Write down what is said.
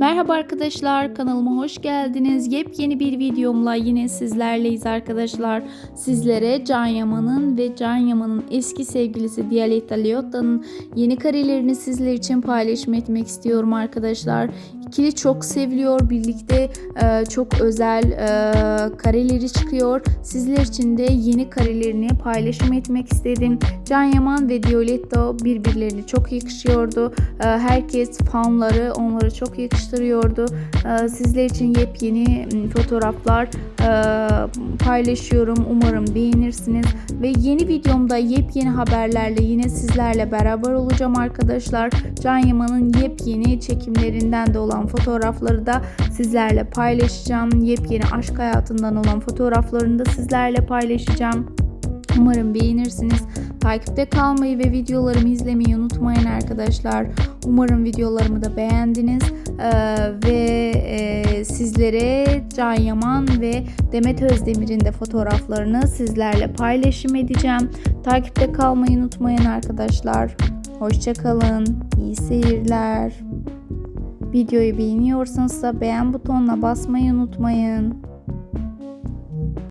Merhaba arkadaşlar kanalıma hoş geldiniz. Yepyeni bir videomla yine sizlerleyiz arkadaşlar. Sizlere Can Yaman'ın ve Can Yaman'ın eski sevgilisi Dialetta Liotta'nın yeni karelerini sizler için paylaşım etmek istiyorum arkadaşlar. İkili çok seviliyor. Birlikte e, çok özel e, kareleri çıkıyor. Sizler için de yeni karelerini paylaşım etmek istedim. Can Yaman ve Dialetta birbirlerine çok yakışıyordu. E, herkes fanları onları çok yakıştırıyordu. E, sizler için yepyeni m, fotoğraflar e, paylaşıyorum. Umarım beğenirsiniz. Ve yeni videomda yepyeni haberlerle yine sizlerle beraber olacağım arkadaşlar. Can Yaman'ın yepyeni çekimlerinden de olan fotoğrafları da sizlerle paylaşacağım. Yepyeni aşk hayatından olan fotoğraflarını da sizlerle paylaşacağım. Umarım beğenirsiniz. Takipte kalmayı ve videolarımı izlemeyi unutmayın arkadaşlar. Umarım videolarımı da beğendiniz. Ee, ve e, sizlere Can Yaman ve Demet Özdemir'in de fotoğraflarını sizlerle paylaşım edeceğim. Takipte kalmayı unutmayın arkadaşlar. Hoşçakalın. İyi seyirler. Videoyu beğeniyorsanız da beğen butonuna basmayı unutmayın.